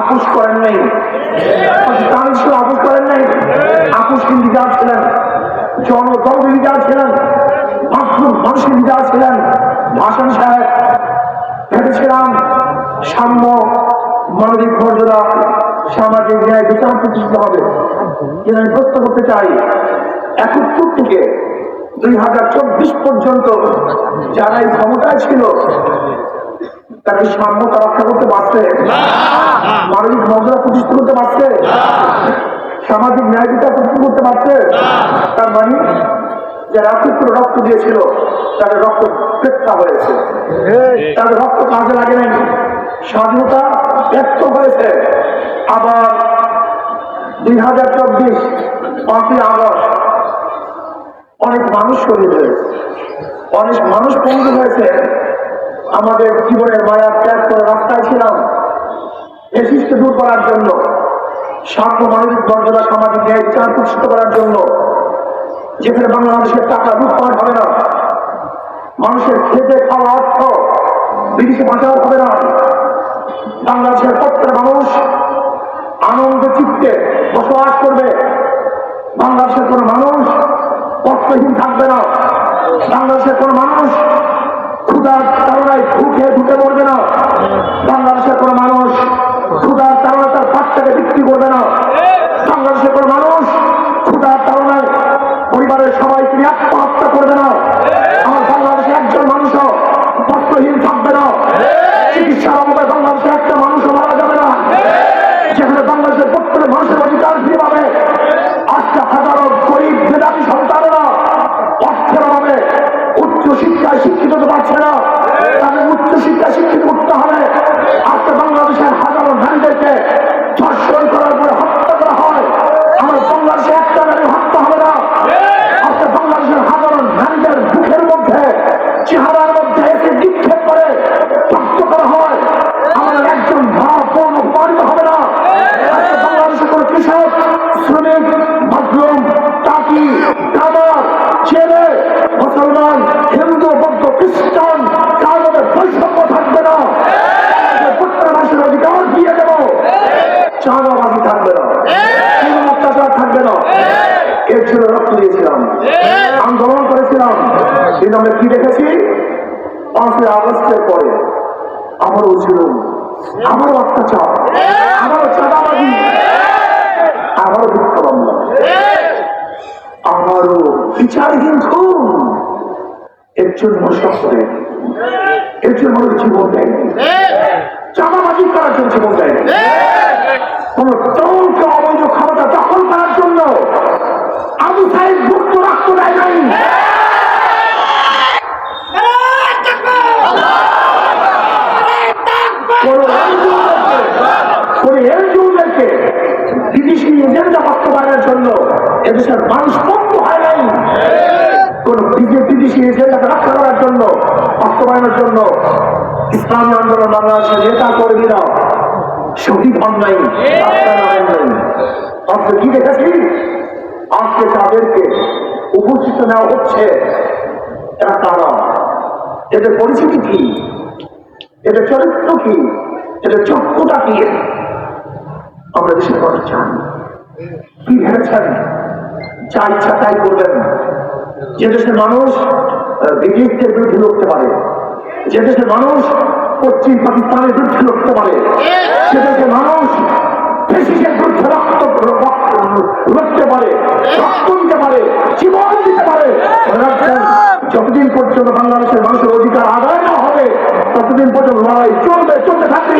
আপোষ করেন নাই। পাকিস্তান ছিল আপোষ করেন নাই? আপোষ কিন্তু যা ছিলেন? জনদল লিডার ছিলেন? মাসলুম মানুষের লিডার ছিলেন? ভাষণ সাহেব, ভেবেছিলাম সাম্য, মানবিক মর্যাদা সামাজিক ন্যায় বিচার প্রতিষ্ঠিত হবে। কিন্তু আমি প্রশ্ন করতে চাই, একাত্তর থেকে দুই হাজার চব্বিশ পর্যন্ত যারা এই ক্ষমতায় ছিল তাকে সাম্যতা রক্ষা করতে পারছে? মানবিক মর্যাদা প্রতিষ্ঠা করতে পারছে? সামাজিক ন্যায় বিচার প্রতিষ্ঠা করতে পারছে? তার মানে যারা একাত্তর রক্ত দিয়েছিল তাদের রক্ত পেটটা হয়েছে। তাদের রক্ত কাজে লাগে নাই। স্বাধীনতা ব্যক্ত হয়েছে। আবার দুই হাজার চব্বিশ পাঁচই আগস্ট অনেক মানুষ শহীদ হয়েছে। অনেক মানুষ বন্ধু হয়েছে। আমাদের জীবনের মায়া ত্যাগ করে রাস্তায় ছিলাম। এসিস্টে দূর করার জন্য স্বার্থ মানবিক মর্যাদা সামাজিক ন্যায় বিচার প্রতিষ্ঠিত করার জন্য, যেখানে বাংলাদেশের টাকা লুটপাট হবে না, মানুষের খেতে খাওয়া অর্থ বিদেশে বাঁচাও হবে না। চেহারার মধ্যে এসে নিক্ষেপ করে রক্ত করা হয়। আমাদের একজন মা বোন অপমানিত হবে না। বাংলাদেশের কোন কৃষক, শ্রমিক, মজলুম, টাকি কামার ছেলে, মুসলমান, হিন্দু, বৌদ্ধ, খ্রিস্টান কার মধ্যে বৈষম্য থাকবে না। মানুষের অধিকার দিয়ে দেব। চাঁদাবাজি থাকবে না। কোনো অত্যাচার থাকবে না। এর জন্য রক্ত দিয়েছিলাম। আন্দোলন করেছিলাম। কিন্তু আমরা কি দেখেছি? পাঁচই আগস্টের পরে আমারও ছিল। আমারও অত্যাচার। আবারও চাঁদাবাজি। আবারও দুঃখ আবারও বিচারহীন খুন। এর জন্য করে এর জন্য মানুষ জীবন দেয় চাঁদাবাজি করার জন্য জীবন দেয় কোন দলকে অবৈধ ক্ষমতা দখল করার জন্য আবু সাহেব মুক্ত রাখতে দেয় নাই কোন কোন এনজিওদেরকে বিদেশি এজেন্ডা বাস্তবায়নের জন্য এদেশের মানুষ বন্ধ হয় নাই। কোন বিজেপি বিদেশি এজেন্ডাকে রক্ষা করার জন্য, বাস্তবায়নের জন্য ইসলামী আন্দোলন বাংলাদেশের নেতা কর্মীরা শহীদ হন নাই আজকে কি দেখেছি? আজকে তাদেরকে উপস্থিত নেওয়া হচ্ছে এরা তারা এদের পরিচিতি কি? এদের চরিত্র কি? এদের যোগ্যতা কি? আমরা দেশের কথা চান কি ভেবেছেন? যা ইচ্ছা তাই করবেন যে দেশের মানুষ ব্রিটিশদের বিরুদ্ধে লড়তে পারে, যে দেশের মানুষ পশ্চিম পাকিস্তানের বিরুদ্ধে লড়তে পারে সে দেশের মানুষ যতদিন পর্যন্ত বাংলাদেশের মানুষের অধিকার আদায় না হবে, ততদিন পর্যন্ত লড়াই চলবে, চলতে থাকবে।